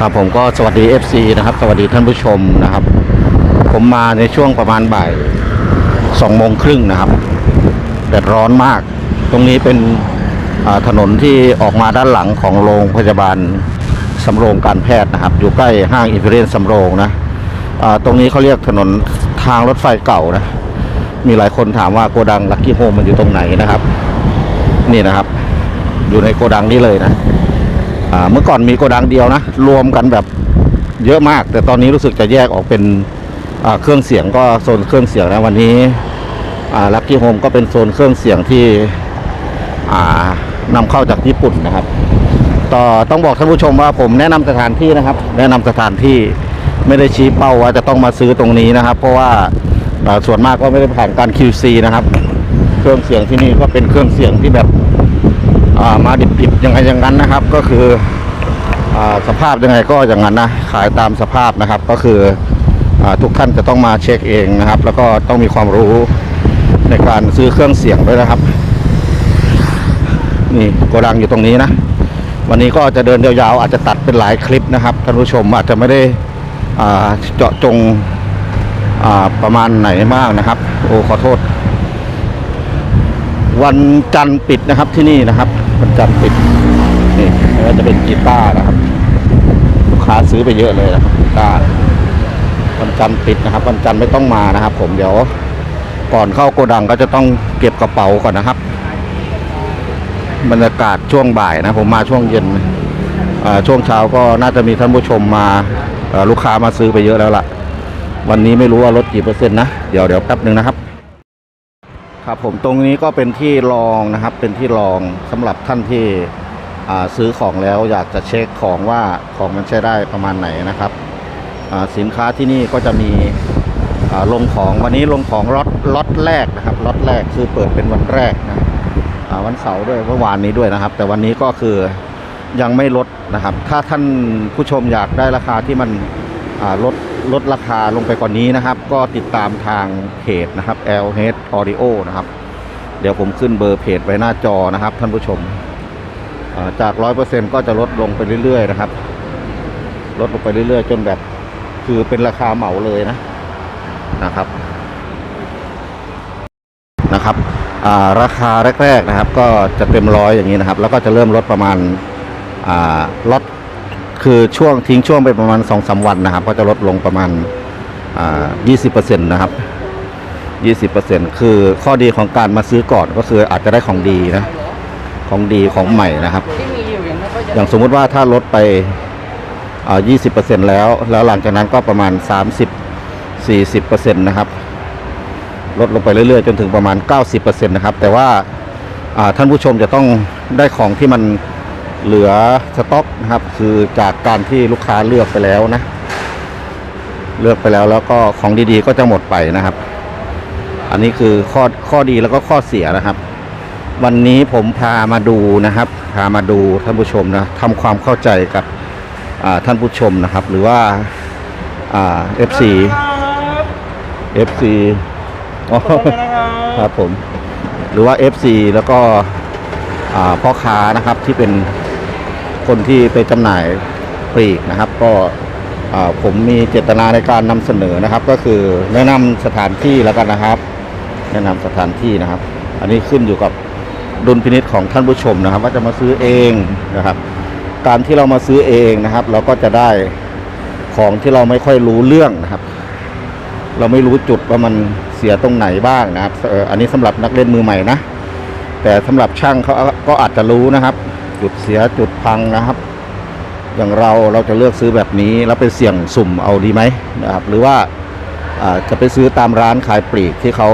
ครับผมก็สวัสดี FC นะครับ สวัสดีท่านผู้ชมนะครับ ผมมาในช่วงประมาณบ่ายสองโมงครึ่งนะครับแดดร้อนมาก ตรงนี้เป็นถนนที่ออกมาด้านหลังของโรงพยาบาลสำโรงการแพทย์นะครับ อยู่ใกล้ห้างอินฟิเรนสำโรงนะตรงนี้เขาเรียกถนนทางรถไฟเก่านะ มีหลายคนถามว่าโกดังลักกี้โฮมมันอยู่ตรงไหนนะครับ นี่นะครับ อยู่ในโกดังนี้เลยนะ เมื่อก่อนมีโกดังเดียวนะ รวมกันแบบเยอะมาก แต่ตอนนี้รู้สึกจะแยกออกเป็นเครื่องเสียงก็โซนเครื่องเสียงนะวันนี้ลักกี้โฮมก็เป็นโซนเครื่องเสียงที่อ่านำเข้าจากญี่ปุ่นนะครับ ต่อต้องบอกท่านผู้ชมว่าผมแนะนำสถานที่นะครับ แนะนำสถานที่ไม่ได้ชี้เป้าว่าจะต้องมาซื้อตรงนี้นะครับ เพราะว่าส่วนมากก็ไม่ได้ผ่านการ QC นะครับ เครื่องเสียงที่นี่ก็เป็นเครื่องเสียงที่แบบ มาดิบๆยังไงอย่างนั้นนะครับ ก็คืออสภาพยังไงก็อย่างนั้นนะขายตามสภาพนะครับ ก็คืออทุกท่านจะต้องมาเช็คเองนะครับ แล้วก็ต้องมีความรู้ในการซื้อเครื่องเสียงด้วยนะครับนี่โกดังอยู่ตรงนี้นะ วันนี้ก็จะเดินยาวๆอาจจะตัดเป็นหลายคลิปนะครับท่านผู้ชมอาจจะไม่ได้เจาะจงประมาณไหนมากนะครับ โอ้ขอโทษ วันจันทร์ปิดนะครับที่นี่นะครับ วันจันทร์ปิดนี่ไม่ว่าจะเป็นกีตาร์นะครับ ลูกค้าซื้อไปเยอะเลยนะครับกีตาร์วันจันทร์ปิดนะครับ วันจันทร์ไม่ต้องมานะครับ ผมเดี๋ยวก่อนเข้าโกดังก็จะต้องเก็บกระเป๋าก่อนนะครับ บรรยากาศช่วงบ่ายนะผมมาช่วงเย็นอ่าช่วงเช้าก็น่าจะมีท่านผู้ชมมาลูกค้ามาซื้อไปเยอะแล้วล่ะ วันนี้ไม่รู้ว่าลดกี่เปอร์เซ็นต์นะ เดี๋ยวเดี๋ยวแป๊บหนึ่งนะครับ ครับผมตรงนี้ก็เป็นที่รองนะครับเป็นที่รองสำหรับท่านที่ซื้อของแล้วอยากจะเช็คของว่าของมันใช้ได้ประมาณไหนนะครับสินค้าที่นี่ก็จะมีลงของวันนี้ลงของล็อตล็อตแรกนะครับล็อตแรกคือเปิดเป็นวันแรกนะวันเสาร์ด้วยเมื่อวานนี้ด้วยนะครับ แต่วันนี้ก็คือยังไม่ลดนะครับ ถ้าท่านผู้ชมอยากได้ราคาที่มันลด ลดราคาลงไปกว่านนี้นะครับ ก็ติดตามทางเพจนะครับ L H Audio นะครับ เดี๋ยวผมขึ้นเบอร์เพจไว้หน้าจอนะครับ ท่านผู้ชม จากร้อยเปอร์เซ็นก็จะลดลงไปเรื่อยๆนะครับ ลดลงไปเรื่อยๆ จนแบบคือเป็นราคาเหมาเลยนะนะครับนะครับราคาแรก ๆนะครับ ก็จะเต็มร้อยอย่างนี้นะครับ แล้วก็จะเริ่มลดประมาณลด คือช่วงทิ้งช่วงไปประมาณสองสาวันนะครับ ก็จะลดลงประมาณยี่สิบเปอร์เซ็นต์นะครับ20%คือข้อดีของการมาซื้อก่อนก็คืออาจจะได้ของดีนะ ของดีของใหม่นะครับ อย่างสมมุติว่าถ้าลดไปอ่า20%แล้ว แล้วหลังจากนั้นก็ประมาณ30 40%นะครับ ลดลงไปเรื่อยๆ จนถึงประมาณ90%นะครับ แต่ว่าท่านผู้ชมจะต้องได้ของที่มัน เหลือสต็อกนะครับ คือจากการที่ลูกค้าเลือกไปแล้วนะ เลือกไปแล้วแล้วก็ของดีๆก็จะหมดไปนะครับ อันนี้คือข้อข้อดีแล้วก็ข้อเสียนะครับ วันนี้ผมพามาดูนะครับ พามาดูท่านผู้ชมนะทำความเข้าใจกับอ่าท่านผู้ชมนะครับ หรือว่าอ่า FC FC อ๋อครับผม หรือว่า FC แล้วก็อ่าพ่อค้านะครับที่เป็น คนที่ไปจำหน่ายปลีกนะครับ ก็ผมมีเจตนาในการนำเสนอนะครับ ก็คือแนะนำสถานที่แล้วกันนะครับ แนะนำสถานที่นะครับ อันนี้ขึ้นอยู่กับดุลพินิษของท่านผู้ชมนะครับ ว่าจะมาซื้อเองนะครับ การที่เรามาซื้อเองนะครับ เราก็จะได้ของที่เราไม่ค่อยรู้เรื่องนะครับ เราไม่รู้จุดว่ามันเสียตรงไหนบ้างนะครับอันนี้สำหรับนักเล่นมือใหม่นะแต่สำหรับช่างเขาก็อาจจะรู้นะครับ จุดเสียจุดพังนะครับ อย่างเราเราจะเลือกซื้อแบบนี้แล้วไปเสี่ยงสุ่มเอาดีไหมนะครับ หรือว่าจะไปซื้อตามร้านขายปลีกที่เขา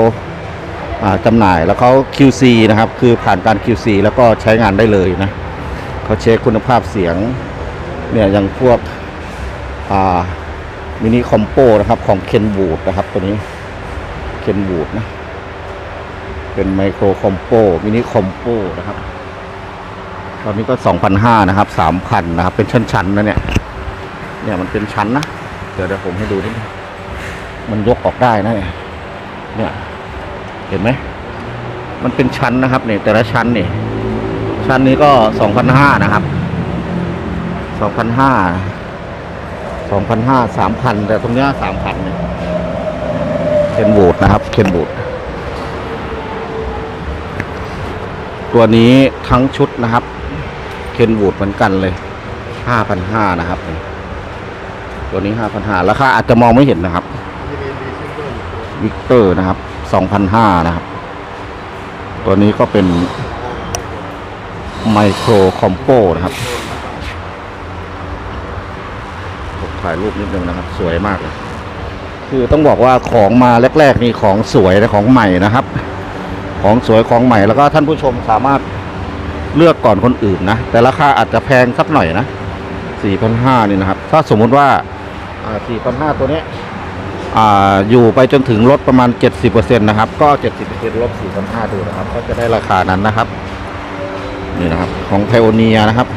อ่าจำหน่ายแล้วเขา QC นะครับ คือผ่านการ QC แล้วก็ใช้งานได้เลยนะเขาเช็คคุณภาพเสียงเนี่ยอย่างพวกมินิคอมโปนะครับของเคนบูดนะครับตัวนี้เคนบูดนะ เป็นไมโครคอมโปมินิคอมโปนะครับ ตอนนี้ก็2,500นห้านะครับ3,000นนะครับ เป็นชั้นๆนะเนี่ย เนี่ยมันเป็นชั้นนะ เดี๋ยวเดี๋ยวผมให้ดูนิดนึงมันยกออกได้นะเนี่ยเนี่ยเห็นไหม มันเป็นชั้นนะครับเนี่ยแต่ละชั้นเนี่ยชั้นนี้ก็2,500นห้านะครับ2,500สองพันห้าสามพันแต่ตรงเนี้ยสามพันเนี่ยเคนบูดนะครับเคนบูดตัวนี้ทั้งชุดนะครับ นบูดเหมือนกันเลยห้าพันห้านะครับ ตัวนี้ห้าพันห้าราคาอาจจะมองไม่เห็นนะครับวิกเตอร์นะครับสองพันห้านะครับ ตัวนี้ก็เป็นไมโครคอมโปนะครับถ่ายรูปนิดนึงนะครับ สวยมากเลยคือต้องบอกว่าของมาแรก ๆ นี่ของสวยและของใหม่นะครับ ของสวยของใหม่แล้วก็ท่านผู้ชมสามารถ เลือกก่อนคนอื่นนะ แต่ราคาอาจจะแพงสักหน่อยนะ4,500นี่นะครับ ถ้าสมมุติว่าอ่า4,500 ตัวนี้อ่าอยู่ไปจนถึงลดประมาณ 70%นะครับ ก็ 70%ลด4,500ดูนะครับ ก็จะได้ราคานั้นนะครับ นี่นะครับ ของไพโอเนียนะครับ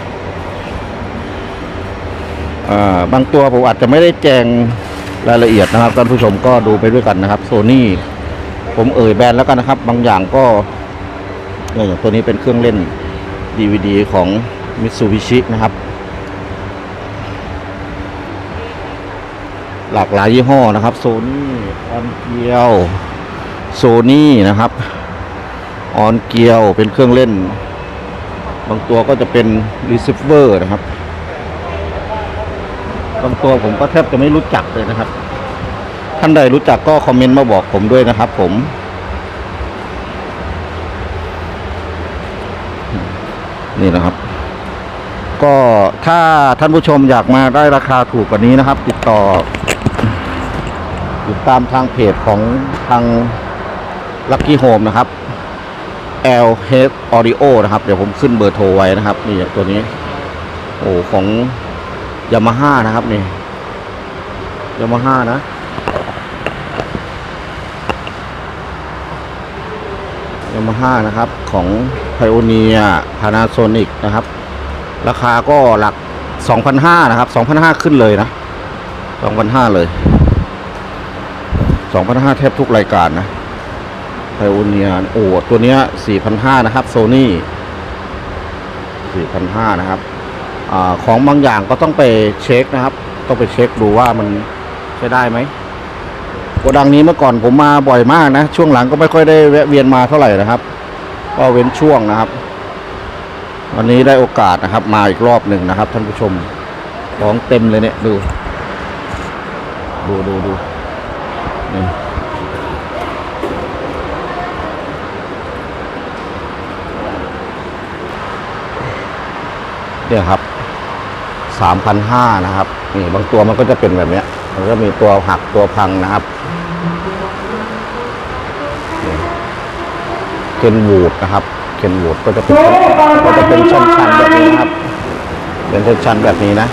าบางตัวผมอาจจะไม่ได้แจงรายละเอียดนะครับท่านผู้ชมก็ดูไปด้วยกันนะครับโซนี่ผมเอ่ยแบรนด์แล้วกันนะครับ บางอย่างก็เนี่ยอย่างตัวนี้เป็นเครื่องเล่น DVD ของ Mitsubishi นะครับ หลากหลายยี่ห้อนะครับโซนี่ออนเกียวโซนี่นะครับออนเกียวเป็นเครื่องเล่น บางตัวก็จะเป็นรีเซิเวอร์นะครับ บางตัวผมก็แทบจะไม่รู้จักเลยนะครับ ท่านใดรู้จักก็คอมเมนต์มาบอกผมด้วยนะครับผม นี่นะครับ ก็ถ้าท่านผู้ชมอยากมาได้ราคาถูกกว่านี้นะครับ ติดต่อ ติดตามทางเพจของทาง Lucky Home นะครับ L H Audio นะครับ เดี๋ยวผมขึ้นเบอร์โทรไว้นะครับ นี่ตัวนี้ โอ้ของยามาฮ่านะครับนี่ยามาฮ่านะยามาฮ่านะครับของ ไพโอเนียพานาโซนิกนะครับ ราคาก็หลัก 2,500 นะครับ 2,500 ขึ้นเลยนะ 2,500 เลย 2,500 แทบทุกรายการนะไพโอเนียโอ้ตัวเนี้ย4,500 นะครับโซนี่4,500 นะครับอของบางอย่างก็ต้องไปเช็คนะครับ ต้องไปเช็คดูว่ามันใช้ได้ไหมโกดังนี้เมื่อก่อนผมมาบ่อยมากนะ ช่วงหลังก็ไม่ค่อยได้แวะเวียนมาเท่าไหร่นะครับ ก็เว้นช่วงนะครับ วันนี้ได้โอกาสนะครับ มาอีกรอบหนึ่งนะครับ ท่านผู้ชมของเต็มเลยเนี่ยดู ดูดูดูนี่เนี่ยครับสามพันห้านะครับ นี่บางตัวมันก็จะเป็นแบบเนี้ยมันก็มีตัวหักตัวพังนะครับ คนวูดนะครับเคนวูดก็จะเป็นก็จะเป็นชั้นๆแบบนี้นะครับ เป็นชั้นๆแบบนี้นะ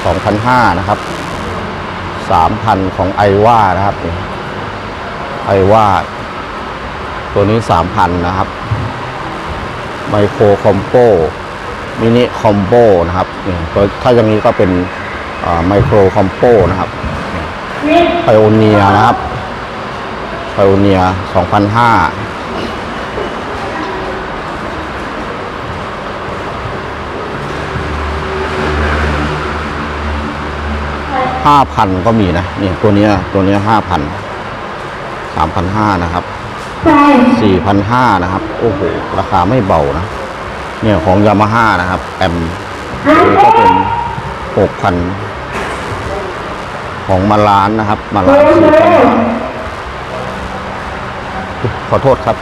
2,005นะครับ3,000 ของไอว่านะครับไอว่าตัวนี้ 3,000 นะครับ ไมโครคอมโบมินิคอมโบนะครับนี่ก็ถ้าอย่างนี้ก็เป็นไมโครคอมโบนะครับไพโอเนียนะครับไพโอเนีย2005 ห้าห้าพันก็มีนะนี่ตัวเนี้ยตัวเนี้ห้าพันสามพันห้านะครับสี่พันห้านะครับ โอ้โห ราคาไม่เบานะ เนี่ยของยามาฮ่านะครับแอมนี่ก็เป็นหกพันของมาลานนะครับ มาลานสี่พันขอโทษครับ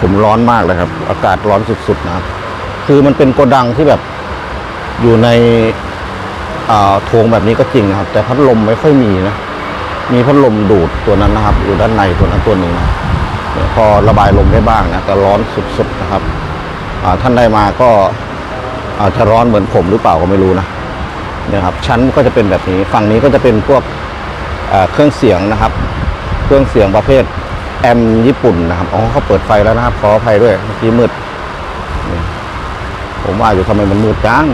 ผมร้อนมากเลยครับ อากาศร้อนสุดๆนะครับคือมันเป็นโกดังที่แบบอยู่ในโถงแบบนี้ก็จริงนะครับ แต่พัดลมไม่ค่อยมีนะ มีพัดลมดูดตัวนั้นนะครับ อยู่ด้านในตัวนั้นตัวหนึ่งนะพอระบายลมได้บ้างนะแต่ร้อนสุดๆนะครับท่านได้มาก็อาจจะร้อนเหมือนผมหรือเปล่าก็ไม่รู้นะเนี่ยครับชั้นก็จะเป็นแบบนี้ฝั่งนี้ก็จะเป็นพวกเครื่องเสียงนะครับ เครื่องเสียงประเภท แอมญี่ปุ่นนะครับ อ๋อเขาเปิดไฟแล้วนะครับ ขออภัยด้วย เมื่อกี้มืด ผมว่าอยู่ทำไมมันมืดจัง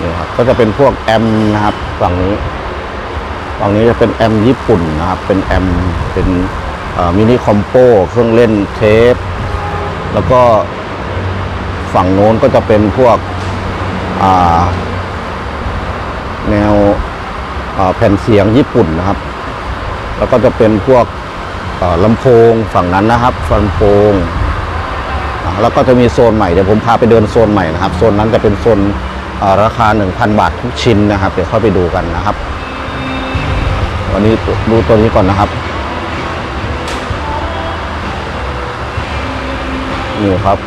นี่ครับ ก็จะเป็นพวกแอมนะครับ ฝั่งนี้ ฝั่งนี้จะเป็นแอมญี่ปุ่นนะครับ เป็นแอม เป็นมินิคอมโปเครื่องเล่นเทป แล้วก็ฝั่งโน้นก็จะเป็นพวกแนวแผ่นเสียงญี่ปุ่นนะครับ แล้วก็จะเป็นพวกอ่าลำโพงฝั่งนั้นนะครับลำโพง แล้วก็จะมีโซนใหม่เดี๋ยวผมพาไปเดินโซนใหม่นะครับ โซนนั้นจะเป็นโซนอ่าราคา 1,000 บาททุกชิ้นนะครับ เดี๋ยวเข้าไปดูกันนะครับวันนี้ดูตัวนี้ก่อนนะครับนี่ครับ